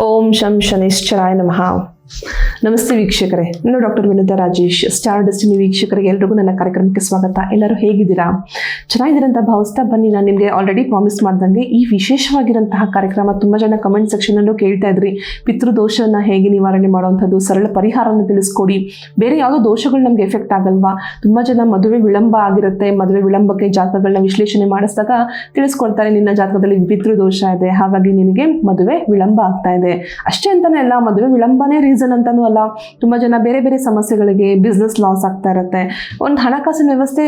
ಓಂ ಶಂ ಶನಿಶ್ಚರಾಯ ನಮಃ ನಮಸ್ತೆ ವೀಕ್ಷಕರೇ. ನಾನು doctor Vinutha Rajesh. Star Destiny ವೀಕ್ಷಕರಿಗೆ ಎಲ್ರಿಗೂ ನನ್ನ ಕಾರ್ಯಕ್ರಮಕ್ಕೆ ಸ್ವಾಗತ. ಎಲ್ಲರೂ ಹೇಗಿದ್ದೀರಾ? ಚೆನ್ನಾಗಿದ್ದೀರಾ ಅಂತ ಭಾವಿಸ್ತಾ ಬನ್ನಿ. ನಾನು ನಿಮಗೆ ಆಲ್ರೆಡಿ ಪ್ರಾಮಿಸ್ ಮಾಡ್ದಂಗೆ ಈ ವಿಶೇಷವಾಗಿರುವಂತಹ ಕಾರ್ಯಕ್ರಮ ತುಂಬ ಜನ ಕಮೆಂಟ್ ಸೆಕ್ಷನಲ್ಲೂ ಕೇಳ್ತಾ ಇದ್ರಿ. ಪಿತೃದೋಷನ ಹೇಗೆ ನಿವಾರಣೆ ಮಾಡುವಂಥದ್ದು, ಸರಳ ಪರಿಹಾರವನ್ನು ತಿಳಿಸ್ಕೊಡಿ. ಬೇರೆ ಯಾವುದೋ ದೋಷಗಳು ನಮಗೆ ಎಫೆಕ್ಟ್ ಆಗಲ್ವಾ? ತುಂಬ ಜನ ಮದುವೆ ವಿಳಂಬ ಆಗಿರುತ್ತೆ. ಮದುವೆ ವಿಳಂಬಕ್ಕೆ ಜಾತಕಗಳನ್ನ ವಿಶ್ಲೇಷಣೆ ಮಾಡಿಸಿದಾಗ ತಿಳಿಸ್ಕೊಡ್ತಾರೆ, ನಿನ್ನ ಜಾತಕದಲ್ಲಿ ಪಿತೃದೋಷ ಇದೆ. ಹಾಗಾಗಿ ನಿನಗೆ ಮದುವೆ ವಿಳಂಬ ಆಗ್ತಾ ಇದೆ. ಅಷ್ಟೇ ಅಂತಾನೆ ಅಲ್ಲ, ಮದುವೆ ವಿಳಂಬನೇ ಅಂತಾನೂ ಅಲ್ಲ, ತುಂಬ ಜನ ಬೇರೆ ಬೇರೆ ಸಮಸ್ಯೆಗಳಿಗೆ ಬಿಸ್ನೆಸ್ ಲಾಸ್ ಆಗ್ತಾ ಇರುತ್ತೆ. ಒಂದು ಹಣಕಾಸಿನ ವ್ಯವಸ್ಥೆ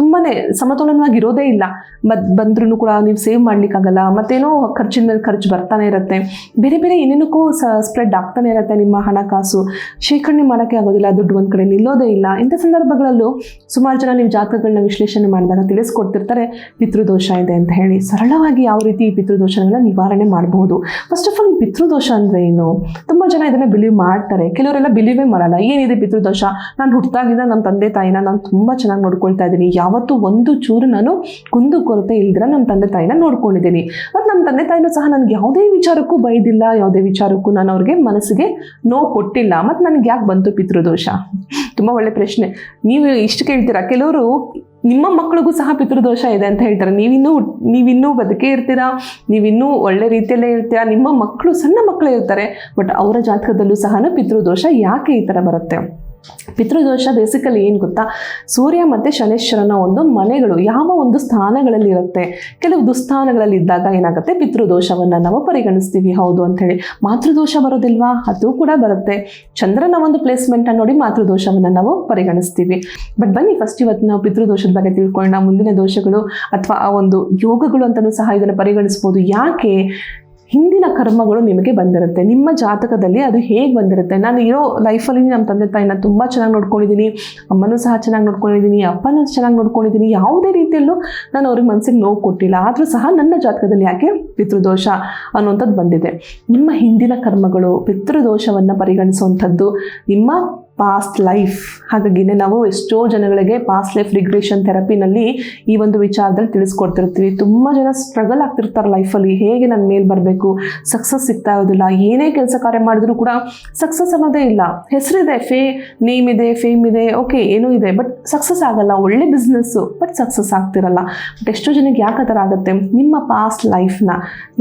ತುಂಬಾ ತುಂಬಾನೇ ಸಮತೋಲನವಾಗಿ ಇರೋದೇ ಇಲ್ಲ. ಬದ್ ಬಂದ್ರೂ ಕೂಡ ನೀವು ಸೇವ್ ಮಾಡ್ಲಿಕ್ಕಾಗಲ್ಲ ಮತ್ತೇನೋ ಖರ್ಚಿನ ಮೇಲೆ ಖರ್ಚು ಬರ್ತಾನೆ ಇರುತ್ತೆ. ಬೇರೆ ಬೇರೆ ಏನೇನಕ್ಕೂ ಸ್ಪ್ರೆಡ್ ಆಗ್ತಾನೆ ಇರುತ್ತೆ ನಿಮ್ಮ ಹಣಕಾಸು. ಶೇಖರಣೆ ಮಾಡೋಕ್ಕೆ ಆಗೋದಿಲ್ಲ, ದುಡ್ಡು ಒಂದು ಕಡೆ ನಿಲ್ಲೋದೇ ಇಲ್ಲ. ಇಂಥ ಸಂದರ್ಭಗಳಲ್ಲೂ ಸುಮಾರು ಜನ ನೀವು ಜಾತಕಗಳನ್ನ ವಿಶ್ಲೇಷಣೆ ಮಾಡಿದಾಗ ತಿಳಿಸ್ಕೊಡ್ತಿರ್ತಾರೆ, ಪಿತೃದೋಷ ಇದೆ ಅಂತ ಹೇಳಿ. ಸರಳವಾಗಿ ಯಾವ ರೀತಿ ಈ ಪಿತೃದೋಷಗಳನ್ನ ನಿವಾರಣೆ ಮಾಡಬಹುದು? ಫಸ್ಟ್ ಆಫ್ ಆಲ್ ಈ ಪಿತೃದೋಷ ಅಂದರೆ ಏನು? ತುಂಬ ಜನ ಇದನ್ನ ಬಿಲೀವ್ ಮಾಡ್ತಾರೆ. ಕೆಲವರೆಲ್ಲ ಬಿಲೀವೇ ಮಾಡಲ್ಲ. ಏನಿದೆ ಪಿತೃದೋಷ? ನಾನು ಹುಟ್ಟಿದಾಗಿಂದ ನಮ್ಮ ತಂದೆ ತಾಯಿನ ನಾನು ತುಂಬ ಚೆನ್ನಾಗಿ ನೋಡ್ಕೊಳ್ತಾ ಇದ್ದೀನಿ. ಯಾವತ್ತೂ ಒಂದು ಚೂರು ನಾನು ಕುಂದು ಕೊರತೆ ಇಲ್ದಿರ ನಮ್ಮ ತಂದೆ ತಾಯಿನ ನೋಡ್ಕೊಂಡಿದ್ದೀನಿ. ಮತ್ತು ನಮ್ಮ ತಂದೆ ತಾಯಿನೂ ಸಹ ನನಗೆ ಯಾವುದೇ ವಿಚಾರಕ್ಕೂ ಬೈದಿಲ್ಲ. ಯಾವುದೇ ವಿಚಾರಕ್ಕೂ ನಾನು ಅವ್ರಿಗೆ ಮನಸ್ಸಿಗೆ ನೋವು ಕೊಟ್ಟಿಲ್ಲ. ಮತ್ತು ನನಗೆ ಯಾಕೆ ಬಂತು ಪಿತೃದೋಷ? ತುಂಬ ಒಳ್ಳೆ ಪ್ರಶ್ನೆ. ನೀವು ಇಷ್ಟು ಕೇಳ್ತೀರಾ? ಕೆಲವರು ನಿಮ್ಮ ಮಕ್ಕಳಿಗೂ ಸಹ ಪಿತೃದೋಷ ಇದೆ ಅಂತ ಹೇಳ್ತಾರೆ. ನೀವಿನ್ನೂ ನೀವಿನ್ನೂ ಬದುಕೇ ಇರ್ತೀರಾ? ನೀವಿನ್ನೂ ಒಳ್ಳೆ ರೀತಿಯಲ್ಲೇ ಇರ್ತೀರಾ? ನಿಮ್ಮ ಮಕ್ಕಳು ಸಣ್ಣ ಮಕ್ಕಳೇ ಇರ್ತಾರೆ. ಬಟ್ ಅವರ ಜಾತಕದಲ್ಲೂ ಸಹ ಪಿತೃದೋಷ ಯಾಕೆ ಈ ಥರ ಬರುತ್ತೆ? ಪಿತೃದೋಷ ಬೇಸಿಕಲಿ ಏನು ಗೊತ್ತಾ? ಸೂರ್ಯ ಮತ್ತು ಶನೇಶ್ವರನ ಒಂದು ಮನೆಗಳು, ಯಾವ ಒಂದು ಸ್ಥಾನಗಳಲ್ಲಿ ಇರುತ್ತೆ? ಕೆಲವು ದುಸ್ಥಾನಗಳಲ್ಲಿ ಇದ್ದಾಗ ಏನಾಗುತ್ತೆ? ಪಿತೃದೋಷವನ್ನು ನಾವು ಪರಿಗಣಿಸ್ತೀವಿ, ಹೌದು ಅಂಥೇಳಿ. ಮಾತೃದೋಷ ಬರೋದಿಲ್ವಾ? ಅದು ಕೂಡ ಬರುತ್ತೆ. ಚಂದ್ರನ ಒಂದು ಪ್ಲೇಸ್ಮೆಂಟನ್ನು ನೋಡಿ ಮಾತೃದೋಷವನ್ನು ನಾವು ಪರಿಗಣಿಸ್ತೀವಿ. ಬಟ್ ಬನ್ನಿ ಫಸ್ಟ್ ಇವತ್ತು ನಾವು ಪಿತೃದೋಷದ ಬಗ್ಗೆ ತಿಳ್ಕೊಳ್ಳೋಣ. ಮುಂದಿನ ದೋಷಗಳು ಅಥವಾ ಆ ಒಂದು ಯೋಗಗಳು ಅಂತಲೂ ಸಹ ಇದನ್ನು ಪರಿಗಣಿಸ್ಬೋದು. ಯಾಕೆ? ಹಿಂದಿನ ಕರ್ಮಗಳು ನಿಮಗೆ ಬಂದಿರುತ್ತೆ. ನಿಮ್ಮ ಜಾತಕದಲ್ಲಿ ಅದು ಹೇಗೆ ಬಂದಿರುತ್ತೆ? ನಾನು ಇರೋ ಲೈಫಲ್ಲಿ ನಮ್ಮ ತಂದೆ ತಾಯಿನ ತುಂಬ ಚೆನ್ನಾಗಿ ನೋಡ್ಕೊಂಡಿದ್ದೀನಿ ಅಮ್ಮನೂ ಸಹ ಚೆನ್ನಾಗಿ ನೋಡ್ಕೊಂಡಿದ್ದೀನಿ ಅಪ್ಪನೂ ಚೆನ್ನಾಗಿ ನೋಡ್ಕೊಂಡಿದ್ದೀನಿ ಯಾವುದೇ ರೀತಿಯಲ್ಲೂ ನಾನು ಅವ್ರಿಗೆ ಮನಸ್ಸಿಗೆ ನೋವು ಕೊಟ್ಟಿಲ್ಲ. ಆದರೂ ಸಹ ನನ್ನ ಜಾತಕದಲ್ಲಿ ಯಾಕೆ ಪಿತೃದೋಷ ಅನ್ನುವಂಥದ್ದು ಬಂದಿದೆ. ನಿಮ್ಮ ಹಿಂದಿನ ಕರ್ಮಗಳು ಪಿತೃದೋಷವನ್ನು ಪರಿಗಣಿಸುವಂಥದ್ದು ನಿಮ್ಮ ಪಾಸ್ಟ್ ಲೈಫ್ ಹಾಗಾಗಿನೇ ನಾವು ಎಷ್ಟೋ ಜನಗಳಿಗೆ ಪಾಸ್ಟ್ ಲೈಫ್ ರಿಗ್ರೇಷನ್ ಥೆರಪಿನಲ್ಲಿ ಈ ಒಂದು ವಿಚಾರದಲ್ಲಿ ತಿಳಿಸ್ಕೊಡ್ತಿರ್ತೀವಿ. ತುಂಬ ಜನ ಸ್ಟ್ರಗಲ್ ಆಗ್ತಿರ್ತಾರೆ ಲೈಫಲ್ಲಿ ಹೇಗೆ ನನ್ನ ಮೇಲೆ ಬರಬೇಕು? ಸಕ್ಸಸ್ ಸಿಗ್ತಾ ಇರೋದಿಲ್ಲ. ಏನೇ ಕೆಲಸ ಕಾರ್ಯ ಮಾಡಿದ್ರು ಕೂಡ ಸಕ್ಸಸ್ ಅನ್ನೋದೇ ಇಲ್ಲ. ಹೆಸರಿದೆ, ಫೇ ನೇಮ್ ಇದೆ ಫೇಮ್ ಇದೆ ಓಕೆ ಏನೂ ಇದೆ. ಬಟ್ ಸಕ್ಸಸ್ ಆಗಲ್ಲ. ಒಳ್ಳೆ ಬಿಸ್ನೆಸ್ಸು ಬಟ್ ಸಕ್ಸಸ್ ಆಗ್ತಿರಲ್ಲ. ಬಟ್ ಎಷ್ಟೋ ಜನಕ್ಕೆ ಯಾಕೆ ಥರ ಆಗುತ್ತೆ? ನಿಮ್ಮ ಪಾಸ್ಟ್ ಲೈಫ್ನ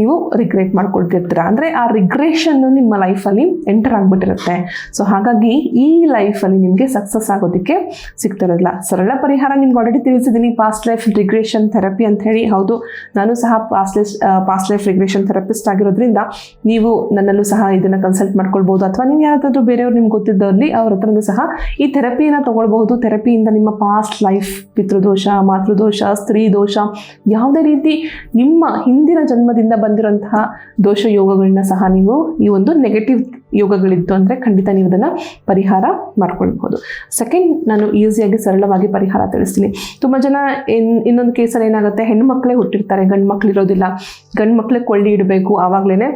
ನೀವು ರಿಗ್ರೆಟ್ ಮಾಡ್ಕೊಳ್ತಿರ್ತೀರ. ಅಂದರೆ ಆ ರಿಗ್ರೇಷನ್ನು ನಿಮ್ಮ ಲೈಫಲ್ಲಿ ಎಂಟರ್ ಆಗಿಬಿಟ್ಟಿರುತ್ತೆ. ಸೊ ಹಾಗಾಗಿ ಈ ಲೈಫಲ್ಲಿ ನಿಮಗೆ ಸಕ್ಸಸ್ ಆಗೋದಕ್ಕೆ ಸಿಗ್ತಿರೋದಿಲ್ಲ. ಸರಳ ಪರಿಹಾರ ನಿಮ್ಗೆ ಆಲ್ರೆಡಿ ತಿಳಿಸಿದ್ದೀನಿ. ಪಾಸ್ಟ್ ಲೈಫ್ ರಿಗ್ರೇಷನ್ ಥೆರಪಿ ಅಂತ ಹೇಳಿ. ಹೌದು, ನಾನು ಸಹ past life past life regression therapist ಆಗಿರೋದ್ರಿಂದ ನೀವು ನನ್ನಲ್ಲೂ ಸಹ ಇದನ್ನು ಕನ್ಸಲ್ಟ್ ಮಾಡ್ಕೊಳ್ಬೋದು. ಅಥವಾ ನೀವು ಯಾರಾದರೂ ಬೇರೆಯವ್ರು ನಿಮ್ಗೆ ಗೊತ್ತಿದ್ದವ್ರಲ್ಲಿ ಅವ್ರ ಹತ್ರನೂ ಸಹ ಈ ಥೆರಪಿಯನ್ನು ತೊಗೊಳ್ಬಹುದು. ಥೆರಪಿಯಿಂದ ನಿಮ್ಮ ಪಾಸ್ಟ್ ಲೈಫ್ ಪಿತೃದೋಷ, ಮಾತೃದೋಷ, ಸ್ತ್ರೀ ದೋಷ, ಯಾವುದೇ ರೀತಿ ನಿಮ್ಮ ಹಿಂದಿನ ಜನ್ಮದಿಂದ ಬಂದಿರೋಂತಹ ದೋಷ ಯೋಗಗಳನ್ನ ಸಹ ನೀವು ಈ ಒಂದು ನೆಗೆಟಿವ್ ಯೋಗಗಳಿತ್ತು ಅಂದರೆ ಖಂಡಿತ ನೀವು ಅದನ್ನು ಪರಿಹಾರ ಮಾಡ್ಕೊಳ್ಬೋದು ಸೆಕೆಂಡ್ ನಾನು ಈಸಿಯಾಗಿ ಸರಳವಾಗಿ ಪರಿಹಾರ ತಿಳಿಸ್ತೀನಿ. ತುಂಬ ಜನ ಇನ್, ಇನ್ನೊಂದು ಕೇಸಲ್ಲಿ ಏನಾಗುತ್ತೆ, ಹೆಣ್ಣು ಮಕ್ಕಳೇ ಹುಟ್ಟಿರ್ತಾರೆ, ಗಂಡು ಮಕ್ಳು ಇರೋದಿಲ್ಲ. ಗಂಡು ಮಕ್ಕಳೇ ಕೊಳ್ಳಿ ಇಡಬೇಕು ಆವಾಗಲೇ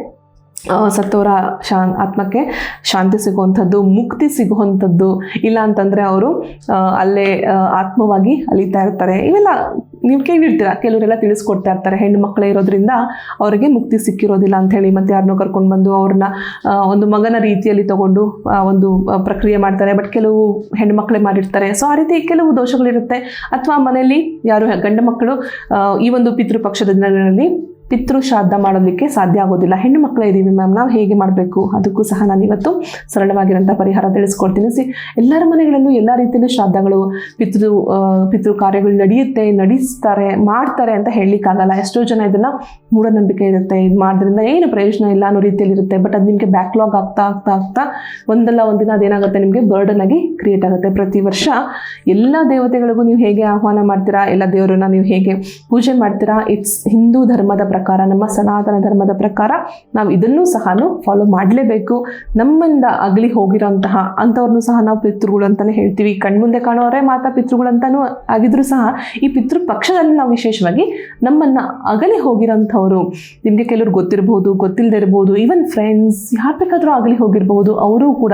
ಸತ್ತವರ ಶಾ ಆತ್ಮಕ್ಕೆ ಶಾಂತಿ ಸಿಗುವಂಥದ್ದು, ಮುಕ್ತಿ ಸಿಗುವಂಥದ್ದು. ಇಲ್ಲ ಅಂತಂದರೆ ಅವರು ಅಲ್ಲೇ ಆತ್ಮವಾಗಿ ಅಲಿತಾ ಇರ್ತಾರೆ. ಇವೆಲ್ಲ ನೀವು ಕೇಳಿರ್ತೀರ, ಕೆಲವರೆಲ್ಲ ತಿಳಿಸ್ಕೊಡ್ತಾ ಇರ್ತಾರೆ. ಹೆಣ್ಣು ಮಕ್ಕಳೇ ಇರೋದ್ರಿಂದ ಅವರಿಗೆ ಮುಕ್ತಿ ಸಿಕ್ಕಿರೋದಿಲ್ಲ ಅಂಥೇಳಿ ಮತ್ತೆ ಯಾರನ್ನೂ ಕರ್ಕೊಂಡು ಬಂದು ಅವ್ರನ್ನ ಒಂದು ಮಗನ ರೀತಿಯಲ್ಲಿ ತಗೊಂಡು ಒಂದು ಪ್ರಕ್ರಿಯೆ ಮಾಡ್ತಾರೆ. ಬಟ್ ಕೆಲವು ಹೆಣ್ಣು ಮಕ್ಕಳೇ ಮಾಡಿರ್ತಾರೆ. ಸೊ ಆ ರೀತಿ ಕೆಲವು ದೋಷಗಳಿರುತ್ತೆ. ಅಥವಾ ಮನೆಯಲ್ಲಿ ಯಾರು ಗಂಡು ಮಕ್ಕಳು ಈ ಒಂದು ಪಿತೃಪಕ್ಷದ ದಿನಗಳಲ್ಲಿ ಪಿತೃ ಶ್ರಾದ್ದ ಮಾಡೋದಕ್ಕೆ ಸಾಧ್ಯ ಆಗೋದಿಲ್ಲ. ಹೆಣ್ಣು ಮಕ್ಕಳೇ ಇದ್ದೀವಿ ಮ್ಯಾಮ್ ನಾವು ಹೇಗೆ ಮಾಡಬೇಕು? ಅದಕ್ಕೂ ಸಹ ನಾನು ಇವತ್ತು ಸರಳವಾಗಿರೋಂಥ ಪರಿಹಾರ ತಿಳಿಸ್ಕೊಡ್ತೀನಿ. ಸಿ, ಎಲ್ಲರ ಮನೆಗಳಲ್ಲೂ ಎಲ್ಲ ರೀತಿಯಲ್ಲೂ ಶ್ರಾದ್ದಗಳು ಪಿತೃ ಪಿತೃ ಕಾರ್ಯಗಳು ನಡೆಯುತ್ತೆ, ನಡೆಸ್ತಾರೆ, ಮಾಡ್ತಾರೆ ಅಂತ ಹೇಳಲಿಕ್ಕಾಗಲ್ಲ. ಎಷ್ಟೋ ಜನ ಇದನ್ನು ಮೂಢನಂಬಿಕೆ ಇರುತ್ತೆ. ಇದು ಮಾಡೋದ್ರಿಂದ ಏನು ಪ್ರಯೋಜನ ಇಲ್ಲ ಅನ್ನೋ ರೀತಿಯಲ್ಲಿ ಇರುತ್ತೆ. ಬಟ್ ಅದು ನಿಮಗೆ ಬ್ಯಾಕ್ಲಾಗ್ ಆಗ್ತಾ ಆಗ್ತಾ ಆಗ್ತಾ ಒಂದಲ್ಲ ಒಂದಿನ ಅದೇನಾಗುತ್ತೆ? ನಿಮಗೆ ಬರ್ಡನ್ ಆಗಿ ಕ್ರಿಯೇಟ್ ಆಗುತ್ತೆ. ಪ್ರತಿ ವರ್ಷ ಎಲ್ಲ ದೇವತೆಗಳಿಗೂ ನೀವು ಹೇಗೆ ಆಹ್ವಾನ ಮಾಡ್ತೀರಾ? ಎಲ್ಲ ದೇವರನ್ನ ನೀವು ಹೇಗೆ ಪೂಜೆ ಮಾಡ್ತೀರಾ? ಇಟ್ಸ್ ಹಿಂದೂ ಧರ್ಮದ ಪ್ರಕಾರ, ನಮ್ಮ ಸನಾತನ ಧರ್ಮದ ಪ್ರಕಾರ ನಾವು ಇದನ್ನೂ ಸಹ ಫಾಲೋ ಮಾಡಲೇಬೇಕು. ನಮ್ಮಿಂದ ಅಗಲಿ ಹೋಗಿರೋಂತಹ ಅಂಥವ್ರನ್ನೂ ಸಹ ನಾವು ಪಿತೃಗಳು ಅಂತಲೇ ಹೇಳ್ತೀವಿ. ಕಣ್ಮುಂದೆ ಕಾಣೋರೇ ಮಾತಾ ಪಿತೃಗಳು ಅಂತಲೂ ಆಗಿದ್ರು ಸಹ ಈ ಪಿತೃ ಪಕ್ಷದಲ್ಲಿ ನಾವು ವಿಶೇಷವಾಗಿ ನಮ್ಮನ್ನು ಅಗಲಿ ಹೋಗಿರೋಂಥವ್ರು. ನಿಮಗೆ ಕೆಲವ್ರು ಗೊತ್ತಿರ್ಬೋದು ಗೊತ್ತಿಲ್ಲದೆ ಇರ್ಬೋದು ಈವನ್ ಫ್ರೆಂಡ್ಸ್ ಯಾರು ಬೇಕಾದರೂ ಆಗಲಿ ಹೋಗಿರ್ಬೋದು, ಅವರು ಕೂಡ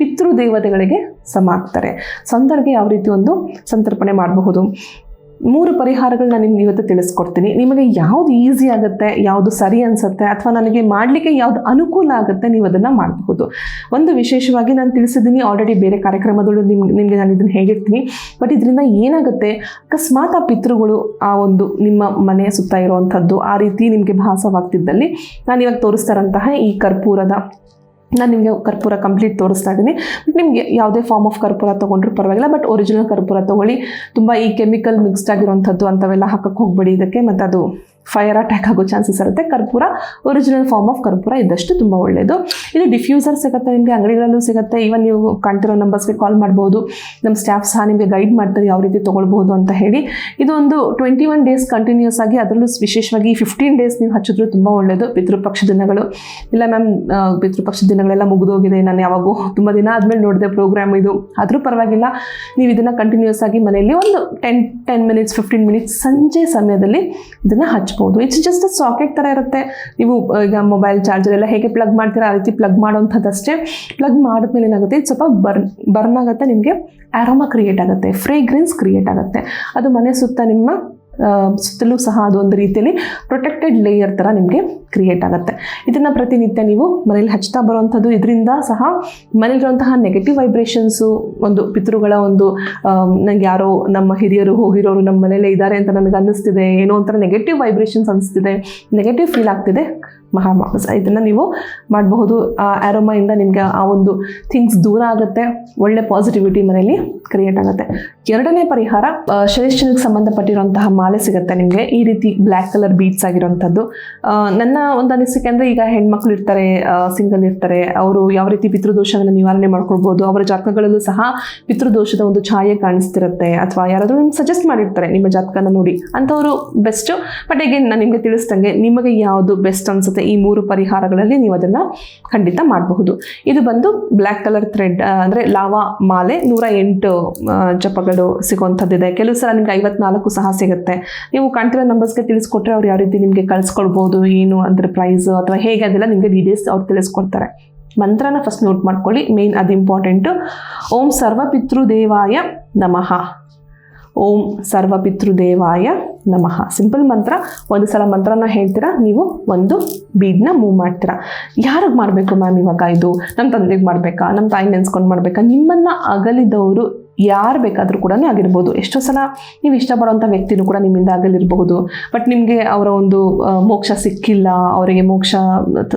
ಪಿತೃ ದೇವತೆಗಳಿಗೆ ಸಮ ಆಗ್ತಾರೆ ಸಂತರಿಗೆ ಯಾವ ರೀತಿ ಒಂದು ಸಂತರ್ಪಣೆ ಮಾಡಬಹುದು? ಮೂರು ಪರಿಹಾರಗಳನ್ನ ನಿಮ್ಗೆ ಇವತ್ತು ತಿಳಿಸ್ಕೊಡ್ತೀನಿ. ನಿಮಗೆ ಯಾವುದು ಈಸಿ ಆಗುತ್ತೆ, ಯಾವುದು ಸರಿ ಅನಿಸುತ್ತೆ, ಅಥವಾ ನನಗೆ ಮಾಡಲಿಕ್ಕೆ ಯಾವುದು ಅನುಕೂಲ ಆಗುತ್ತೆ, ನೀವು ಅದನ್ನು ಮಾಡಬಹುದು. ಒಂದು ವಿಶೇಷವಾಗಿ ನಾನು ತಿಳಿಸಿದ್ದೀನಿ ಆಲ್ರೆಡಿ ಬೇರೆ ಕಾರ್ಯಕ್ರಮದಲ್ಲೂ ನಿಮ್ಗೆ ನಿಮಗೆ ನಾನು ಇದನ್ನು ಹೇಳಿರ್ತೀನಿ. ಬಟ್ ಇದರಿಂದ ಏನಾಗುತ್ತೆ, ಅಕಸ್ಮಾತ್ ಆ ಪಿತೃಗಳು ಆ ಒಂದು ನಿಮ್ಮ ಮನೆಯ ಸುತ್ತ ಇರುವಂಥದ್ದು, ಆ ರೀತಿ ನಿಮಗೆ ಭಾಸವಾಗ್ತಿದ್ದಲ್ಲಿ ನಾನು ಇವಾಗ ತೋರಿಸ್ತಾರಂತಹ ಈ ಕರ್ಪೂರದ ನಾನು ನಿಮಗೆ ಕರ್ಪೂರ ಕಂಪ್ಲೀಟ್ ತೋರಿಸ್ತಾ ಇದ್ದೀನಿ. ಬಟ್ ನಿಮಗೆ ಯಾವುದೇ ಫಾರ್ಮ್ ಆಫ್ ಕರ್ಪೂರ ತೊಗೊಂಡ್ರೂ ಪರವಾಗಿಲ್ಲ. ಬಟ್ ಒರಿಜಿನಲ್ ಕರ್ಪೂರ ತೊಗೊಳ್ಳಿ. ತುಂಬ ಈ ಕೆಮಿಕಲ್ ಮಿಕ್ಸ್ಡ್ ಆಗಿರುವಂಥದ್ದು ಅಂಥವೆಲ್ಲ ಹಾಕಕ್ಕೆ ಹೋಗಬೇಡಿ ಇದಕ್ಕೆ. ಮತ್ತು ಅದು ಫೈರ್ ಅಟ್ಯಾಕ್ ಆಗೋ ಚಾನ್ಸಸ್ ಇರುತ್ತೆ. ಕರ್ಪೂರ ಒರಿಜಿನಲ್ ಫಾರ್ಮ್ ಆಫ್ ಕರ್ಪೂರ ಇದ್ದಷ್ಟು ತುಂಬ ಒಳ್ಳೆಯದು ಇದು ಡಿಫ್ಯೂಸರ್ ಸಿಗುತ್ತೆ ನಿಮಗೆ, ಅಂಗಡಿಗಳಲ್ಲೂ ಸಿಗುತ್ತೆ. ಈವನ್ ನೀವು ಕಾಣ್ತಿರೋ ನಂಬರ್ಸ್ಗೆ ಕಾಲ್ ಮಾಡ್ಬೋದು. ನಮ್ಮ ಸ್ಟಾಫ್ ಸಹ ನಿಮಗೆ ಗೈಡ್ ಮಾಡ್ತಾರೆ ಯಾವ ರೀತಿ ತೊಗೊಳ್ಬೋದು ಅಂತ ಹೇಳಿ. ಇದು ಒಂದು ಟ್ವೆಂಟಿ ಒನ್ ಡೇಸ್ ಕಂಟಿನ್ಯೂಸ್ ಆಗಿ ಅದರಲ್ಲೂ ವಿಶೇಷವಾಗಿ ಫಿಫ್ಟೀನ್ ಡೇಸ್ ನೀವು ಹಚ್ಚಿದ್ರು ತುಂಬ ಒಳ್ಳೆಯದು ಪಿತೃಪಕ್ಷ ದಿನಗಳು. ಇಲ್ಲ ಮ್ಯಾಮ್ ಪಿತೃಪಕ್ಷ ದಿನಗಳೆಲ್ಲ ಮುಗಿದೋಗಿದೆ. ನಾನು ಯಾವಾಗೂ ತುಂಬ ದಿನ ಆದಮೇಲೆ ನೋಡಿದೆ ಪ್ರೋಗ್ರಾಮ್ ಇದು. ಆದರೂ ಪರವಾಗಿಲ್ಲ. ನೀವು ಇದನ್ನು ಕಂಟಿನ್ಯೂಸ್ ಆಗಿ ಮನೆಯಲ್ಲಿ ಒಂದು ten ten minutes fifteen minutes ಸಂಜೆ ಸಮಯದಲ್ಲಿ ಇದನ್ನು ಹಚ್ಬೋದು. ಇಟ್ಸ್ ಜಸ್ಟ್ ಸಾಕೆಟ್ ಥರ ಇರುತ್ತೆ. ನೀವು ಈಗ ಮೊಬೈಲ್ ಚಾರ್ಜರ್ ಎಲ್ಲ ಹೇಗೆ ಪ್ಲಗ್ ಮಾಡ್ತೀರಾ, ಆ ರೀತಿ ಪ್ಲಗ್ ಮಾಡೋಂಥದ್ದಷ್ಟೇ ಪ್ಲಗ್ ಮಾಡಿದ್ಮೇಲೆ ಏನಾಗುತ್ತೆ ಇದು ಸ್ವಲ್ಪ ಬರ್ನ್ ಬರ್ನ್ ಆಗುತ್ತೆ, ನಿಮಗೆ ಆರೋಮಾ ಕ್ರಿಯೇಟ್ ಆಗುತ್ತೆ ಫ್ರೇಗ್ರೆನ್ಸ್ ಕ್ರಿಯೇಟ್ ಆಗುತ್ತೆ. ಅದು ಮನೆ ಸುತ್ತ ನಿಮ್ಮ ಸುತ್ತಲೂ ಸಹ ಅದು ಒಂದು ರೀತಿಯಲ್ಲಿ ಪ್ರೊಟೆಕ್ಟೆಡ್ ಲೇಯರ್ ಥರ ನಿಮಗೆ ಕ್ರಿಯೇಟ್ ಆಗುತ್ತೆ. ಇದನ್ನು ಪ್ರತಿನಿತ್ಯ ನೀವು ಮನೇಲಿ ಹಚ್ತಾ ಬರುವಂಥದ್ದು, ಇದರಿಂದ ಸಹ ಮನೇಲಿರುವಂತಹ ನೆಗೆಟಿವ್ ವೈಬ್ರೇಷನ್ಸು ಒಂದು ಪಿತೃಗಳ ಒಂದು ನಂಗೆ ಯಾರೋ ನಮ್ಮ ಹಿರಿಯರು ಹೋಗಿರೋರು ನಮ್ಮ ಮನೇಲೇ ಇದ್ದಾರೆ ಅಂತ ನನಗೆ ಅನ್ನಿಸ್ತಿದೆ, ಏನೋ ಒಂಥರ ನೆಗೆಟಿವ್ ವೈಬ್ರೇಷನ್ಸ್ ಅನಿಸ್ತಿದೆ ನೆಗೆಟಿವ್ ಫೀಲ್ ಆಗ್ತಿದೆ ಮಹಾ ಇದನ್ನು ನೀವು ಮಾಡಬಹುದು. ಆ ಆರೋಮಾಯಿಂದ ನಿಮಗೆ ಆ ಒಂದು ಥಿಂಗ್ಸ್ ದೂರ ಆಗುತ್ತೆ. ಒಳ್ಳೆ ಪಾಸಿಟಿವಿಟಿ ಮನೆಯಲ್ಲಿ ಕ್ರಿಯೇಟ್ ಆಗುತ್ತೆ. ಎರಡನೇ ಪರಿಹಾರ ಶ್ರೇಷ್ಠನಿಗೆ ಸಂಬಂಧಪಟ್ಟಿರುವಂತಹ ಮಾಲೆ ಸಿಗುತ್ತೆ ನಿಮಗೆ. ಈ ರೀತಿ ಬ್ಲ್ಯಾಕ್ ಕಲರ್ ಬೀಟ್ಸ್ ಆಗಿರುವಂಥದ್ದು. ನನ್ನ ಒಂದು ಅನಿಸಿಕೆ ಅಂದರೆ ಈಗ ಹೆಣ್ಮಕ್ಳು ಇರ್ತಾರೆ ಸಿಂಗಲ್ ಇರ್ತಾರೆ. ಅವರು ಯಾವ ರೀತಿ ಪಿತೃದೋಷವನ್ನು ನಿವಾರಣೆ ಮಾಡ್ಕೊಳ್ಬೋದು ಅವರ ಜಾತಕಗಳಲ್ಲೂ ಸಹ ಪಿತೃದೋಷದ ಒಂದು ಛಾಯೆ ಕಾಣಿಸ್ತಿರುತ್ತೆ. ಅಥವಾ ಯಾರಾದರೂ ನಿಮ್ಗೆ ಸಜೆಸ್ಟ್ ಮಾಡಿರ್ತಾರೆ, ನಿಮ್ಮ ಜಾತಕನ ನೋಡಿ. ಅಂಥವರು ಬೆಸ್ಟು ಬಟ್ ಈಗ ನಾನು ನಿಮಗೆ ತಿಳಿಸ್ದಂಗೆ ನಿಮಗೆ ಯಾವುದು ಬೆಸ್ಟ್ ಅನಿಸುತ್ತೆ ಈ ಮೂರು ಪರಿಹಾರಗಳಲ್ಲಿ ನೀವು ಅದನ್ನು ಖಂಡಿತ ಮಾಡಬಹುದು. ಇದು ಬಂದು ಬ್ಲ್ಯಾಕ್ ಕಲರ್ ಥ್ರೆಡ್ ಅಂದರೆ ಲಾವಾ ಮಾಲೆ ನೂರ ಎಂಟು ಜಪಗಳು ಸಿಗುವಂಥದ್ದಿದೆ. ಕೆಲವು ಸಲ ನಿಮಗೆ ಐವತ್ನಾಲ್ಕು ಸಹ ಸಿಗುತ್ತೆ. ನೀವು ಕಾಣ್ತಿರೋ ನಂಬರ್ಸ್ಗೆ ತಿಳಿಸ್ಕೊಟ್ರೆ ಅವ್ರು ಯಾವ ರೀತಿ ನಿಮಗೆ ಕಳಿಸ್ಕೊಡ್ಬೋದು ಏನು ಅಂದರೆ ಪ್ರೈಸ್ ಅಥವಾ ಹೇಗೆ ಅದೆಲ್ಲ ನಿಮಗೆ ಡೀಟೇಲ್ಸ್ ಅವ್ರು ತಿಳಿಸ್ಕೊಡ್ತಾರೆ. ಮಂತ್ರನ ಫಸ್ಟ್ ನೋಟ್ ಮಾಡ್ಕೊಳ್ಳಿ. ಮೇನ್ ಅದು ಇಂಪಾರ್ಟೆಂಟು ಓಂ ಸರ್ವಪಿತೃದೇವಾಯ ನಮಃ. ಓಂ ಸರ್ವಪಿತೃದೇವಾಯ ನಮಃ. ಸಿಂಪಲ್ ಮಂತ್ರ, ಒಂದು ಸಲ ಮಂತ್ರನ ಹೇಳ್ತೀರಾ? ನೀವು ಒಂದು ಬೀಡ್ನ ಮೂವ್ ಮಾಡ್ತೀರಾ. ಯಾರಿಗೆ ಮಾಡಬೇಕು ಮ್ಯಾಮ್ ಇವಾಗ ಇದು? ನಮ್ಮ ತಂದೆಗೆ ಮಾಡಬೇಕಾ? ನಮ್ಮ ತಾಯಿ ನೆನ್ಸ್ಕೊಂಡು ಮಾಡಬೇಕಾ? ನಿಮ್ಮನ್ನು ಅಗಲಿದವರು ಯಾರು ಬೇಕಾದರೂ ಕೂಡ ಆಗಿರ್ಬೋದು. ಎಷ್ಟೋ ಸಲ ನೀವು ಇಷ್ಟಪಡೋಂಥ ವ್ಯಕ್ತಿನೂ ಕೂಡ ನಿಮ್ಮಿಂದ ಆಗಲಿರಬಹುದು. ಬಟ್ ನಿಮಗೆ ಅವರ ಒಂದು ಮೋಕ್ಷ ಸಿಕ್ಕಿಲ್ಲ, ಅವರಿಗೆ ಮೋಕ್ಷ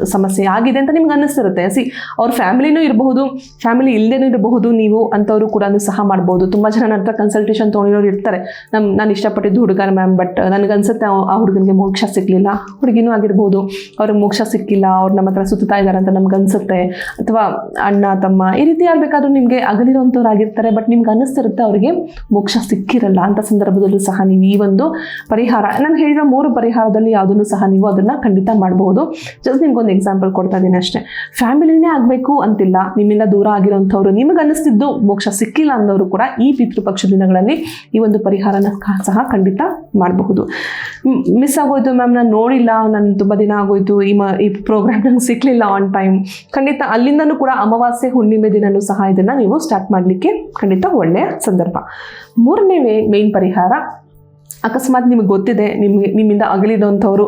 ಸಮಸ್ಯೆ ಆಗಿದೆ ಅಂತ ನಿಮ್ಗೆ ಅನ್ನಿಸ್ತಿರುತ್ತೆ. ಸಿ ಅವ್ರ ಫ್ಯಾಮಿಲಿನೂ ಇರಬಹುದು, ಫ್ಯಾಮಿಲಿ ಇಲ್ಲದೇನೂ ಇರಬಹುದು, ನೀವು ಅಂಥವ್ರು ಕೂಡ ಸಹ ಮಾಡ್ಬೋದು. ತುಂಬ ಜನ ನನ್ನ ಕನ್ಸಲ್ಟೇಷನ್ ತೊಗೊಂಡಿರೋರು ಇರ್ತಾರೆ. ನಮ್ಮ ನಾನು ಇಷ್ಟಪಟ್ಟಿದ್ದು ಹುಡುಗನ ಮ್ಯಾಮ್ ಬಟ್ ನನಗನ್ಸುತ್ತೆ ಆ- ಹುಡುಗನಿಗೆ ಮೋಕ್ಷ ಸಿಕ್ಕಲಿಲ್ಲ ಹುಡುಗಿನೂ ಆಗಿರ್ಬೋದು. ಅವ್ರಿಗೆ ಮೋಕ್ಷ ಸಿಕ್ಕಿಲ್ಲ, ಅವ್ರು ನಮ್ಮ ಹತ್ರ ಸುತ್ತಾ ಇದ್ದಾರೆ ಅಂತ ನಮ್ಗೆ ಅನ್ಸುತ್ತೆ ಅಥವಾ ಅಣ್ಣ, ತಮ್ಮ, ಈ ರೀತಿ ಯಾರು ನಿಮಗೆ ಅಗಲಿರೋಂಥವ್ರು ಆಗಿರ್ತಾರೆ ಬಟ್ ನಿಮ್ಗೆ ಅನ್ನಿಸ್ತಿರುತ್ತೆ ಅವರಿಗೆ ಮೋಕ್ಷ ಸಿಕ್ಕಿರಲ್ಲ ಅಂತ ಸಂದರ್ಭದಲ್ಲೂ ಸಹ ನೀವು ಈ ಒಂದು ಪರಿಹಾರ, ನಾನು ಹೇಳಿರೋ ಮೂರು ಪರಿಹಾರದಲ್ಲಿ ಯಾವುದನ್ನು ಸಹ ನೀವು ಅದನ್ನು ಖಂಡಿತ ಮಾಡಬಹುದು. ಜಸ್ಟ್ ನಿಮ್ಗೊಂದು ಎಕ್ಸಾಂಪಲ್ ಕೊಡ್ತಾ ಇದ್ದೀನಿ ಅಷ್ಟೇ. ಫ್ಯಾಮಿಲಿನೇ ಆಗಬೇಕು ಅಂತಿಲ್ಲ, ನಿಮ್ಮಿಂದ ದೂರ ಆಗಿರೋಂಥವ್ರು, ನಿಮಗೆ ಅನ್ನಿಸ್ತಿದ್ದು ಮೋಕ್ಷ ಸಿಕ್ಕಿಲ್ಲ ಅನ್ನೋರು ಕೂಡ ಈ ಪಿತೃಪಕ್ಷ ದಿನಗಳಲ್ಲಿ ಈ ಒಂದು ಪರಿಹಾರನ ಸಹ ಖಂಡಿತ ಮಾಡಬಹುದು. ಮಿಸ್ ಆಗೋಯ್ತು ಮ್ಯಾಮ್ ನಾನು ನೋಡಿಲ್ಲ, ನಾನು ತುಂಬ ದಿನ ಆಗೋಯ್ತು, ಈ ಮ ಈ ಪ್ರೋಗ್ರಾಮ್ ನಂಗೆ ಸಿಕ್ಕಲಿಲ್ಲ ಆನ್ ಟೈಮ್ ಖಂಡಿತ ಅಲ್ಲಿಂದನೂ ಕೂಡ ಅಮಾವಾಸ್ಯೆ ಹುಣ್ಣಿಮೆ ದಿನನೂ ಸಹ ಇದನ್ನು ನೀವು ಸ್ಟಾರ್ಟ್ ಮಾಡಲಿಕ್ಕೆ ಖಂಡಿತ ಒಳ್ಳೆಯ ಸಂದರ್ಭ. ಮೂರನೇ ಮೇನ್ ಪರಿಹಾರ ಅಕಸ್ಮಾತ್ ನಿಮಗೆ ಗೊತ್ತಿದೆ, ನಿಮಗೆ, ನಿಮ್ಮಿಂದ ಅಗಲಿದಂಥವ್ರು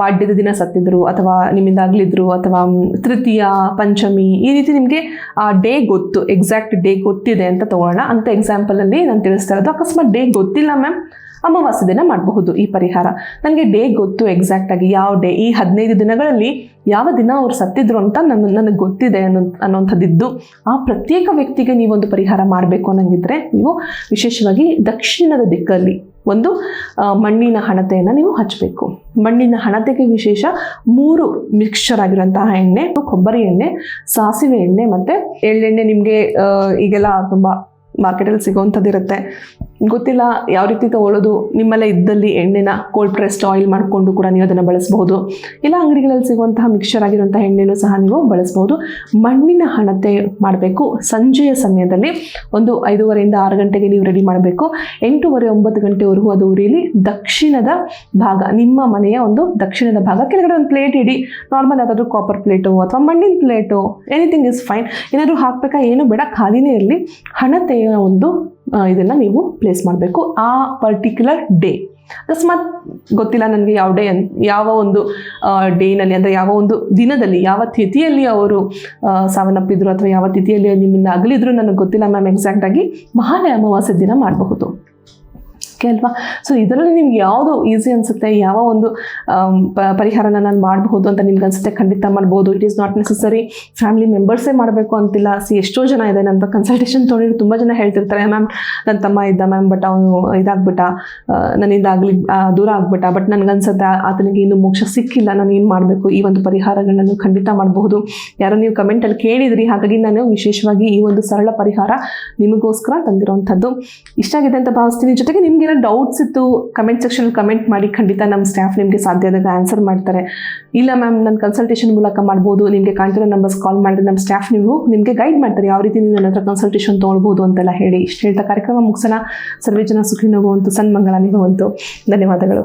ಪಾಡ್ಯದ ದಿನ ಸತ್ತಿದ್ರು, ಅಥವಾ ನಿಮ್ಮಿಂದ ಅಗಲಿದ್ರು, ಅಥವಾ ತೃತೀಯ, ಪಂಚಮಿ, ಈ ರೀತಿ ನಿಮಗೆ ಆ ಡೇ ಗೊತ್ತು, ಎಕ್ಸಾಕ್ಟ್ ಡೇ ಗೊತ್ತಿದೆ ಅಂತ ತಗೊಳ್ಳೋಣ. ಅಂತ ಎಕ್ಸಾಂಪಲಲ್ಲಿ ನಾನು ತಿಳಿಸ್ತಾ ಇರೋದು. ಅಕಸ್ಮಾತ್ ಡೇ ಗೊತ್ತಿಲ್ಲ ಮ್ಯಾಮ್, ಅಮಾವಾಸ್ಯ ದಿನ ಮಾಡಬಹುದು ಈ ಪರಿಹಾರ. ನನಗೆ ಡೇ ಗೊತ್ತು ಎಕ್ಸಾಕ್ಟಾಗಿ ಯಾವ ಡೇ, ಈ ಹದಿನೈದು ದಿನಗಳಲ್ಲಿ ಯಾವ ದಿನ ಅವ್ರು ಸತ್ತಿದ್ರು ಅಂತ ನನ್ನ ನನಗೆ ಗೊತ್ತಿದೆ ಅನ್ನೋ, ಅನ್ನೋಂಥದ್ದಿದ್ದು. ಆ ಪ್ರತ್ಯೇಕ ವ್ಯಕ್ತಿಗೆ ನೀವೊಂದು ಪರಿಹಾರ ಮಾಡಬೇಕು ಅನ್ನಂಗಿದ್ರೆ ನೀವು ವಿಶೇಷವಾಗಿ ದಕ್ಷಿಣದ ದಿಕ್ಕಲ್ಲಿ ಒಂದು ಮಣ್ಣಿನ ಹಣತೆಯನ್ನು ನೀವು ಹಚ್ಚಬೇಕು ಮಣ್ಣಿನ ಹಣತೆಗೆ ವಿಶೇಷ ಮೂರು ಮಿಕ್ಸ್ಚರ್ ಆಗಿರುವಂತಹ ಎಣ್ಣೆ, ಕೊಬ್ಬರಿ ಎಣ್ಣೆ, ಸಾಸಿವೆ ಎಣ್ಣೆ ಮತ್ತು ಎಳ್ಳೆಣ್ಣೆ ನಿಮಗೆ ಈಗೆಲ್ಲ ತುಂಬ ಮಾರ್ಕೆಟಲ್ಲಿ ಸಿಗೋವಂಥದ್ದಿರುತ್ತೆ. ಗೊತ್ತಿಲ್ಲ ಯಾವ ರೀತಿ ತಗೊಳ್ಳೋದು. ನಿಮ್ಮಲ್ಲೇ ಇದ್ದಲ್ಲಿ ಎಣ್ಣೆನ ಕೋಲ್ಡ್ ಪ್ರೆಸ್ಡ್ ಆಯಿಲ್ ಮಾಡಿಕೊಂಡು ಕೂಡ ನೀವು ಅದನ್ನು ಬಳಸ್ಬೋದು ಇಲ್ಲ ಅಂಗಡಿಗಳಲ್ಲಿ ಸಿಗುವಂತಹ ಮಿಕ್ಸ್ಚರ್ ಆಗಿರುವಂಥ ಎಣ್ಣೆನೂ ಸಹ ನೀವು ಬಳಸ್ಬೋದು ಮಣ್ಣಿನ ಹಣತೆ ಮಾಡಬೇಕು. ಸಂಜೆಯ ಸಮಯದಲ್ಲಿ ಒಂದು ಐದೂವರೆಯಿಂದ ಆರು ಗಂಟೆಗೆ ನೀವು ರೆಡಿ ಮಾಡಬೇಕು. ಎಂಟೂವರೆ ಒಂಬತ್ತು ಗಂಟೆವರೆಗೂ ಅದು ಉರಿಯಲಿ ದಕ್ಷಿಣದ ಭಾಗ, ನಿಮ್ಮ ಮನೆಯ ಒಂದು ದಕ್ಷಿಣದ ಭಾಗ. ಕೆಳಗಡೆ ಒಂದು ಪ್ಲೇಟ್ ಇಡಿ. ನಾರ್ಮಲ್ ಯಾವುದಾದ್ರೂ ಕಾಪರ್ ಪ್ಲೇಟು ಅಥವಾ ಮಣ್ಣಿನ ಪ್ಲೇಟು ಎನಿಥಿಂಗ್ ಇಸ್ ಫೈನ್ ಏನಾದರೂ ಹಾಕಬೇಕಾ? ಏನು ಬೇಡ. ಖಾಲಿನೇ ಇರಲಿ. ಹಣತೆಯ ಒಂದು ಇದನ್ನು ನೀವು ಪ್ಲೇಸ್ ಮಾಡಬೇಕು. ಆ ಪರ್ಟಿಕ್ಯುಲರ್ ಡೇ ಅಕಸ್ಮಾತ್ ಗೊತ್ತಿಲ್ಲ ನನಗೆ ಯಾವ ಡೇ ಯಾವ ಒಂದು ಡೇನಲ್ಲಿ ಅಂದರೆ ಯಾವ ಒಂದು ದಿನದಲ್ಲಿ, ಯಾವ ತಿಥಿಯಲ್ಲಿ ಅವರು ಸಾವನ್ನಪ್ಪಿದ್ರು ಅಥವಾ ಯಾವ ತಿಥಿಯಲ್ಲಿ ನಿಮ್ಮನ್ನು ಅಗಲಿದ್ರು, ನನಗೆ ಗೊತ್ತಿಲ್ಲ ಮ್ಯಾಮ್ ಎಕ್ಸಾಕ್ಟಾಗಿ ಮಹಾಲಯ ಅಮಾವಾಸ್ಯೆ ದಿನ ಮಾಡಬಹುದು. ಓಕೆ ಅಲ್ವಾ? ಸೊ ಇದರಲ್ಲಿ ನಿಮ್ಗೆ ಯಾವುದು ಈಸಿ ಅನಿಸುತ್ತೆ? ಯಾವ ಒಂದು ಪರಿಹಾರನ ನಾನು ಮಾಡಬಹುದು ಅಂತ ನಿಮ್ಗೆ ಅನಿಸುತ್ತೆ? ಖಂಡಿತ ಮಾಡ್ಬೋದು. It is not necessary family ಮೆಂಬರ್ಸೇ ಮಾಡಬೇಕು ಅಂತಿಲ್ಲ. ಸಿ ಎಷ್ಟೋ ಜನ ಇದೆ ನನ್ನ ಕನ್ಸಲ್ಟೇಷನ್ ತೊಗೊಂಡಿರೋ ತುಂಬ ಜನ ಹೇಳ್ತಿರ್ತಾರೆ. ಮ್ಯಾಮ್ ನನ್ನ ತಮ್ಮ ಇದ್ದ ಮ್ಯಾಮ್ ಬಟ್ ಅವನು ಇದಾಗ್ಬಿಟ್ಟ. ನನ್ನಿಂದ ಆಗಲಿ ದೂರ ಆಗ್ಬಿಟ್ಟ. ಬಟ್ ನನಗನ್ಸುತ್ತೆ, ಆತನಿಗೆ ಇನ್ನು ಮೋಕ್ಷ ಸಿಕ್ಕಿಲ್ಲ. ನಾನು ಏನು ಮಾಡಬೇಕು? ಈ ಒಂದು ಪರಿಹಾರಗಳನ್ನು ಖಂಡಿತ ಮಾಡಬಹುದು. ಯಾರೋ ನೀವು ಕಮೆಂಟಲ್ಲಿ ಕೇಳಿದ್ರಿ. ಹಾಗಾಗಿ ನಾನು ವಿಶೇಷವಾಗಿ ಈ ಒಂದು ಸರಳ ಪರಿಹಾರ ನಿಮಗೋಸ್ಕರ ತಂದಿರುವಂಥದ್ದು ಇಷ್ಟ ಆಗಿದೆ ಅಂತ ಭಾವಿಸ್ತೀನಿ. ಜೊತೆಗೆ ನಿಮ್ಗೆ ಏನೋ ಡೌಟ್ಸ್ ಇತ್ತು ಕಮೆಂಟ್ ಸೆಕ್ಷನ್ ಕಮೆಂಟ್ ಮಾಡಿ ಖಂಡಿತ ನಮ್ಮ ಸ್ಟಾಫ್ ನಿಮಗೆ ಸಾಧ್ಯ ಆದಾಗ ಆನ್ಸರ್ ಮಾಡ್ತಾರೆ. ಇಲ್ಲ ಮ್ಯಾಮ್ ನನ್ನ ಕನ್ಸಲ್ಟೇಷನ್ ಮೂಲಕ ಮಾಡ್ಬೋದು, ನಿಮಗೆ ಕಾಂಟ್ಯಾಕ್ಟ್ ನಂಬರ್ಸ್ ಕಾಲ್ ಮಾಡಿದ್ರೆ ನಮ್ಮ ಸ್ಟಾಫ್ ನೀವು ನಿಮಗೆ ಗೈಡ್ ಮಾಡ್ತಾರೆ, ಯಾವ ರೀತಿ ನೀವು ನನ್ನ ಹತ್ರ ಕನ್ಸಲ್ಟೇಷನ್ ತೊಗೊಳ್ಬೋದು ಅಂತೆಲ್ಲ ಹೇಳಿ. ಇಷ್ಟು ಹೇಳ್ತಾ ಕಾರ್ಯಕ್ರಮ ಮುಗಿಸೋಣ. ಸರ್ವೇ ಜನ ಸುಖಿ ನಗುವಂತು ಸನ್ಮಂಗಳ ನಿಗುವಂತು ಧನ್ಯವಾದಗಳು.